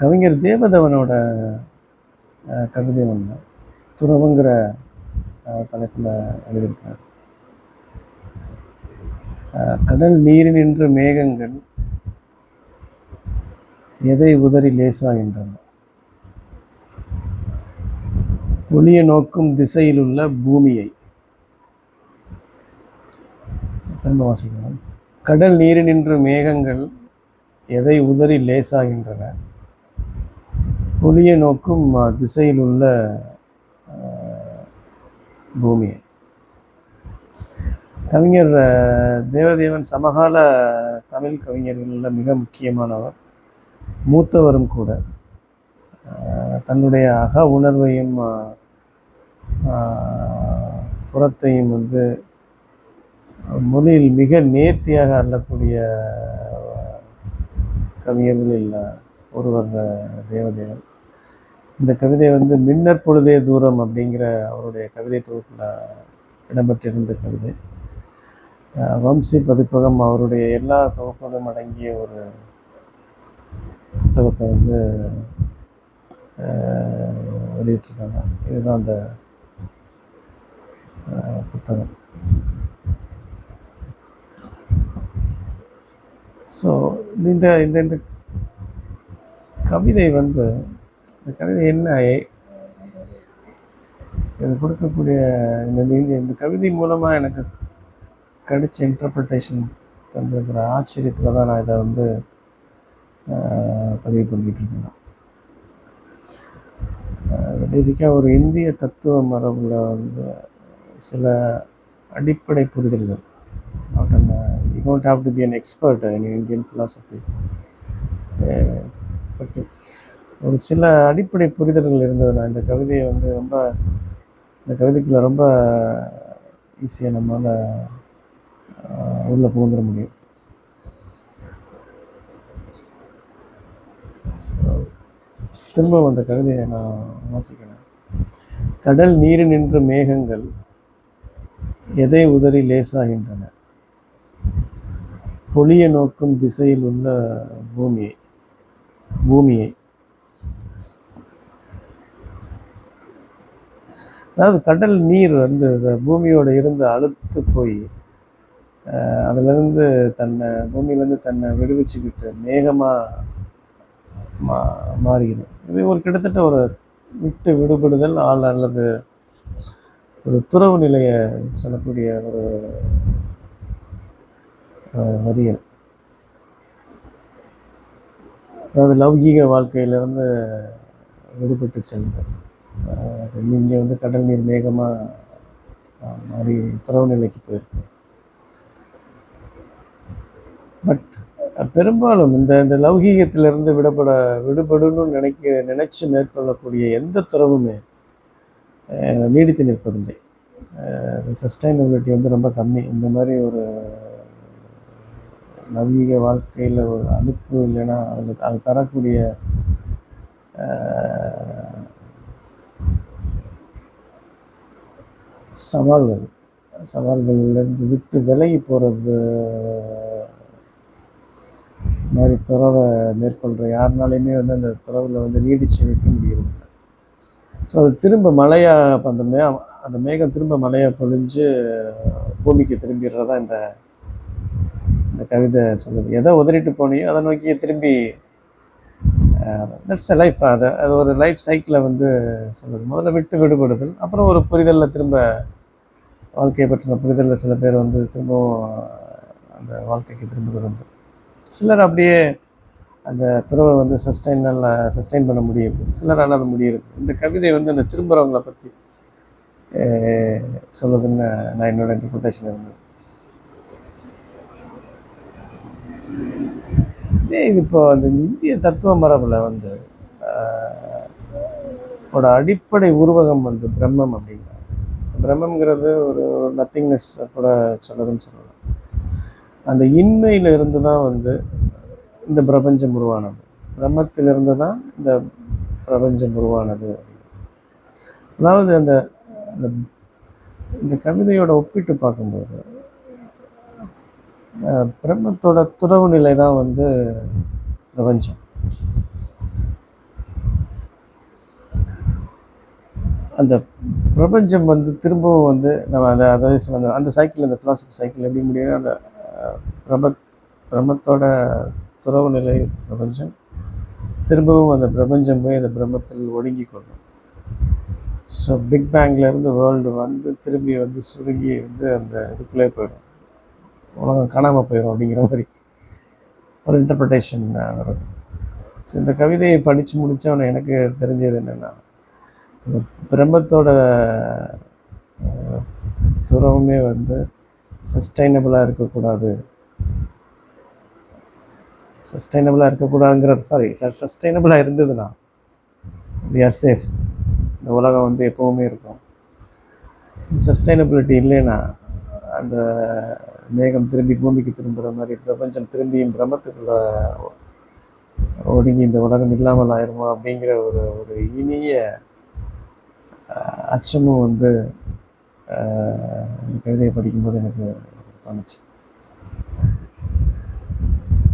கவிஞர் தேவதவனோட கவிதை ஒன்று துறவுங்கிற தலைப்பில் எழுதியிருக்கிறார். கடல் நீரினின்று மேகங்கள் எதை உதறி லேசாகின்றன பொழிய நோக்கும் திசையில் உள்ள பூமியை. திரும்ப வாசிக்கிறோம் கடல் நீரினின்று மேகங்கள் எதை உதறி லேசாகின்றன? புலியை நோக்கும் திசையில் உள்ள பூமியை. கவிஞர் தேவதேவன் சமகால தமிழ் கவிஞர்களில் மிக முக்கியமானவர். மூத்தவரும் கூட. தன்னுடைய அக உணர்வையும் புறத்தையும் வந்து மொழியில் மிக நேர்த்தியாக அள்ளக்கூடிய கவிஞர்களில் ஒருவர் தேவதேவன். இந்த கவிதை வந்து மின்னர் பொழுதே தூரம் அப்படிங்கிற அவருடைய கவிதை தொகுப்பில் இடம்பெற்றிருந்த கவிதை. வம்சி பதிப்பகம் அவருடைய எல்லா தொகுப்புகளும் அடங்கிய ஒரு புத்தகத்தை வந்து வெளியிட்டிருக்காங்க. இதுதான் அந்த புத்தகம். ஸோ இந்த இந்த இந்த கவிதை வந்து இந்த கவிதை என்ன? இது கொடுக்கக்கூடிய இந்த இந்த இந்த கவிதை மூலமாக எனக்கு கிடைச்ச இன்டர்பிரிட்டேஷன் தந்திருக்கிற ஆச்சரியத்தில் தான் நான் இதை வந்து பதிவு பண்ணிகிட்ருக்கேன் பேசிக்காக ஒரு இந்திய தத்துவ மரபில் வந்து சில அடிப்படை புரிதல்கள். You don't have to be an expert in Indian philosophy but ஒரு சில அடிப்படை புரிதல்கள் இருந்ததுன்னா இந்த கவிதையை வந்து ரொம்ப இந்த கவிதைக்குள்ள ரொம்ப ஈஸியாக நம்மளால் உள்ளே புகுந்துட முடியும். ஸோ திரும்ப அந்த கவிதையை நான் வாசிக்கிறேன். கடல் நீரில் நின்று மேகங்கள் எதை உதறி லேசாகின்றன? பொழியை நோக்கும் திசையில் உள்ள பூமியை பூமியை. அதாவது கடல் நீர் வந்து இந்த பூமியோடு இருந்து அழுத்து போய் அதிலிருந்து தன்னை பூமியிலேருந்து தன்னை விடுவிச்சுக்கிட்டு மேகமாக மா மாறுகிறது. இது ஒரு கிட்டத்தட்ட ஒரு விட்டு விடுபடுதல் ஆள் அல்லது ஒரு துறவு நிலையை சொல்லக்கூடிய ஒரு வரிகள் அதாவது லௌகீக வாழ்க்கையிலிருந்து விடுபட்டு செல்வது. இங்கே வந்து கடல் நீர் மேகமாக மாறி திரவ நிலைக்கு போயிருக்கு. பட் பெரும்பாலும் இந்த இந்த லௌகீகத்திலிருந்து விடப்பட விடுபடணும்னு நினைக்க நினச்சி மேற்கொள்ளக்கூடிய எந்த துறவுமே நீடித்து நிற்பதில்லை. சஸ்டைனபிலிட்டி வந்து ரொம்ப கம்மி. இந்த மாதிரி ஒரு நவீக வாழ்க்கையில் ஒரு அலுப்பு இல்லைன்னா அதில் அது தரக்கூடிய சவால்கள் சவால்கள்லேருந்து விட்டு விலகி போகிறது மாதிரி துறவை மேற்கொள்கிற யாருனாலையுமே வந்து அந்த துறவில் வந்து நீடித்து வைக்க முடியல ஸோ அது திரும்ப மழையாக அப்போ அந்த மே அந்த மேகம் திரும்ப மழையாக பொழிஞ்சு பூமிக்கு திரும்பிடுறதா இந்த இந்த கவிதை சொல்லுது எதை உதறிட்டு போனியோ அதை நோக்கி திரும்பி தட்ஸ் எ லைஃப் அதை அது ஒரு லைஃப் சைக்கிளை வந்து சொல்லுது முதல்ல விட்டு விடுபடுதல் அப்புறம் ஒரு புரிதலில் திரும்ப வாழ்க்கையை பற்றின புரிதலில் சில பேர் வந்து திரும்பவும் அந்த வாழ்க்கைக்கு திரும்புறது உண்டு சிலர் அப்படியே அந்த துறவை வந்து சஸ்டைனால் சஸ்டைன் பண்ண முடியுது சிலரால் அது முடியுது இந்த கவிதை வந்து அந்த திரும்புகிறவங்களை பற்றி சொல்லுதுன்னு நான் என்னோட இன்டர்பிரிட்டேஷன் இருந்தது இதே இது இப்போ அந்த இந்திய தத்துவ மரபில் வந்து ஆஹ், ஓட அடிப்படை உருவகம் வந்து பிரம்மம் அப்படிங்கிறாங்க. பிரம்மங்கிறது ஒரு நத்திங்னஸ் கூட சொல்லதுன்னு சொல்லலாம். அந்த இன்மையில இருந்து தான் வந்து இந்த பிரபஞ்சம் உருவானது. பிரம்மத்திலிருந்து தான் இந்த பிரபஞ்சம் உருவானது. அதாவது அந்த அந்த இந்த கவிதையோட ஒப்பிட்டு பார்க்கும்போது பிரம்மத்தோட துறவு நிலை தான் வந்து பிரபஞ்சம். அந்த பிரபஞ்சம் வந்து திரும்பவும் வந்து நம்ம அந்த அதை சொன்ன அந்த சைக்கிள் அந்த ஃபிலாசபி சைக்கிள் எப்படி முடியும் அந்த பிரப பிரம்மத்தோட துறவு நிலை பிரபஞ்சம். திரும்பவும் அந்த பிரபஞ்சம் போய் அந்த பிரம்மத்தில் ஒடுங்கி கொள்ளும். ஸோ பிக் பேங்க்லேருந்து வேர்ல்டு வந்து திரும்பி வந்து சுருங்கி வந்து அந்த இதுக்குள்ளே போயிடும். உலகம் காணாமல் போயிடும் அப்படிங்கிற மாதிரி ஒரு இன்டர்பிரிட்டேஷன் வருது. ஸோ இந்த கவிதையை படித்து முடித்தவொன்னே எனக்கு தெரிஞ்சது என்னென்னா இந்த பிரம்மத்தோட துறவுமே வந்து சஸ்டைனபிளாக இருக்கக்கூடாது. சஸ்டைனபிளாக இருக்கக்கூடாதுங்கிறது சாரி சஸ்டைனபிளாக இருந்ததுன்னா வி ஆர் சேஃப் இந்த உலகம் வந்து எப்போவுமே இருக்கும். சஸ்டைனபிலிட்டி இல்லைன்னா அந்த மேகம் திரும்பி பூமிக்கு திரும்புகிற மாதிரி பிரபஞ்சம் திரும்பியும் பிரம்மத்துக்குள்ளே ஒடுங்கி இந்த உலகம் இல்லாமல் ஆயிருமா அப்படிங்கிற ஒரு ஒரு இனிய அச்சமும் வந்து இந்த கவிதையை படிக்கும்போது எனக்கு தோணுச்சு.